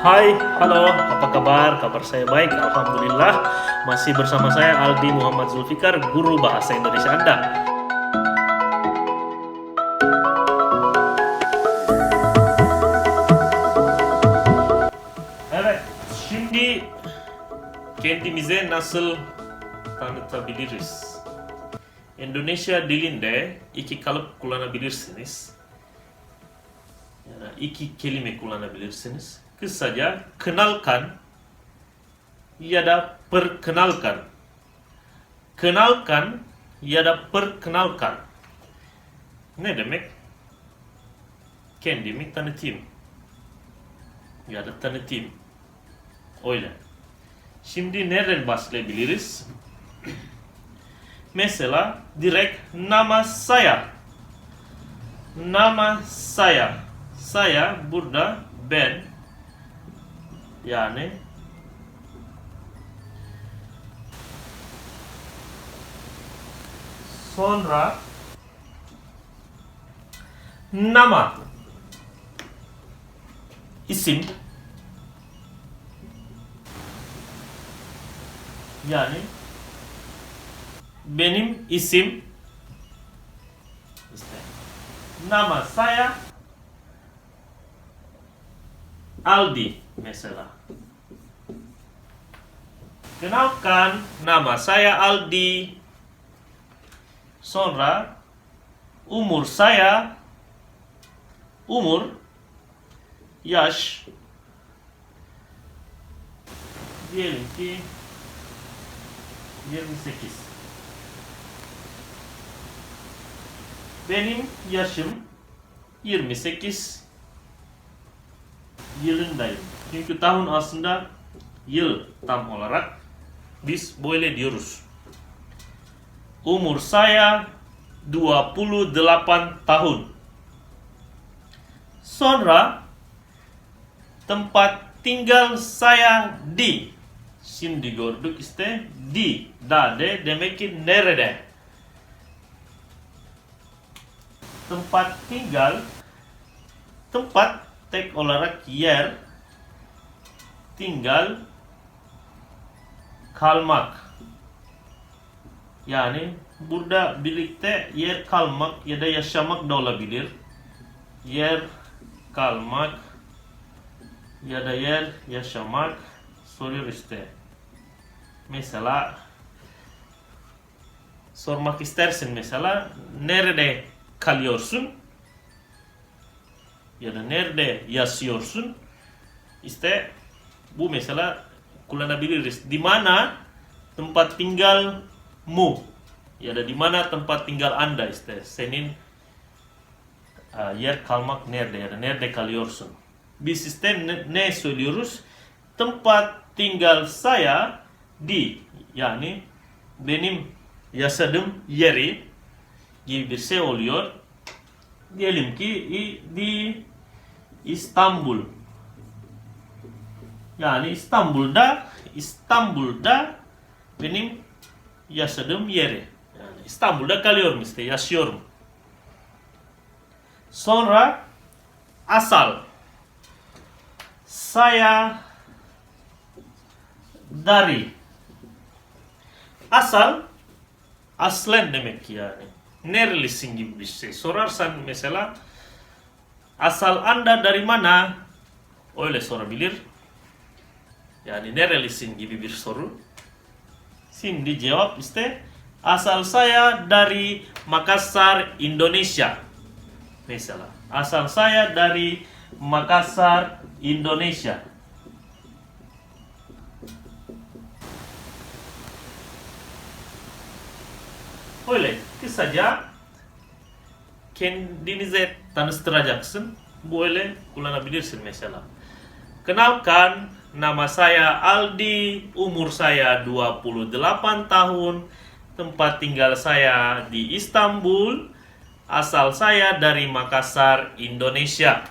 Hai, halo, apa kabar? Kabar saya baik, Alhamdulillah. Masih bersama saya Aldi Muhammad Zulfikar, guru bahasa Indonesia Anda. Evet, şimdi kendimize nasıl tanıtabiliriz? Endonezya dilinde iki kalıp kullanabilirsiniz. Yani iki kelime kullanabilirsiniz. Kısaca kenalkan ya da perkenalkan. Kenalkan ya da perkenalkan. Ne demek? Kendimi tanıtayım. Ya da tanıtayım. Öyle. Şimdi nereden başlayabiliriz? Mesela direkt nama saya. Nama saya. Saya burada ben yani? Sonra nama. İsim. Yani? Benim isim. İşte. Nama saya Aldi mesela. Kenalkan nama saya Aldi. Sonra umur saya umur yaş diyelim ki 28. Benim yaşım 28 yılındayım. Çünkü tahun aslında yıl tam olarak biz böyle diyoruz. Umur saya 28 tahun. Sonra tempat tinggal saya di. Şimdi gördük işte di. Da de nerede. Tempat tinggal tempat tek olarak yer tinggal kalmak. Yani burada birlikte yer kalmak ya da yaşamak da olabilir. Yer kalmak ya da yer yaşamak soruyor işte. Mesela sormak istersin mesela nerede kalıyorsun? Ya da nerede yaşıyorsun? İşte bu mesela kullanabiliriz. Di mana tempat tinggalmu ya da di mana tempat tinggal anda işte senin uh, yer kalmak nerede ya da nerede kalıyorsun? Biz işte ne, ne söylüyoruz? Tempat tinggal saya di yani benim yaşadığım yeri gibi bir şey oluyor. Diyelim ki di İstanbul. Yani İstanbul'da İstanbul'da benim yaşadığım yeri. Yani İstanbul'da kalıyorum işte yaşıyorum. Sonra asal. Saya dari. Asal aslen demek yani. Nerelisin gibi bir şey. Sorarsan mesela asal anda dari mana? Öyle sorabilir. Yani nerelisin gibi bir soru. Şimdi cevap işte asal saya dari Makassar, Indonesia. Mesela asal saya dari Makassar, Indonesia. Öyle kısaca kendinize tanıştıracaksın. Böyle kullanabilirsin mesela. Kenalkan, nama saya Aldi, umur saya 28 tahun, tempat tinggal saya di Istanbul, asal saya dari Makassar, Indonesia.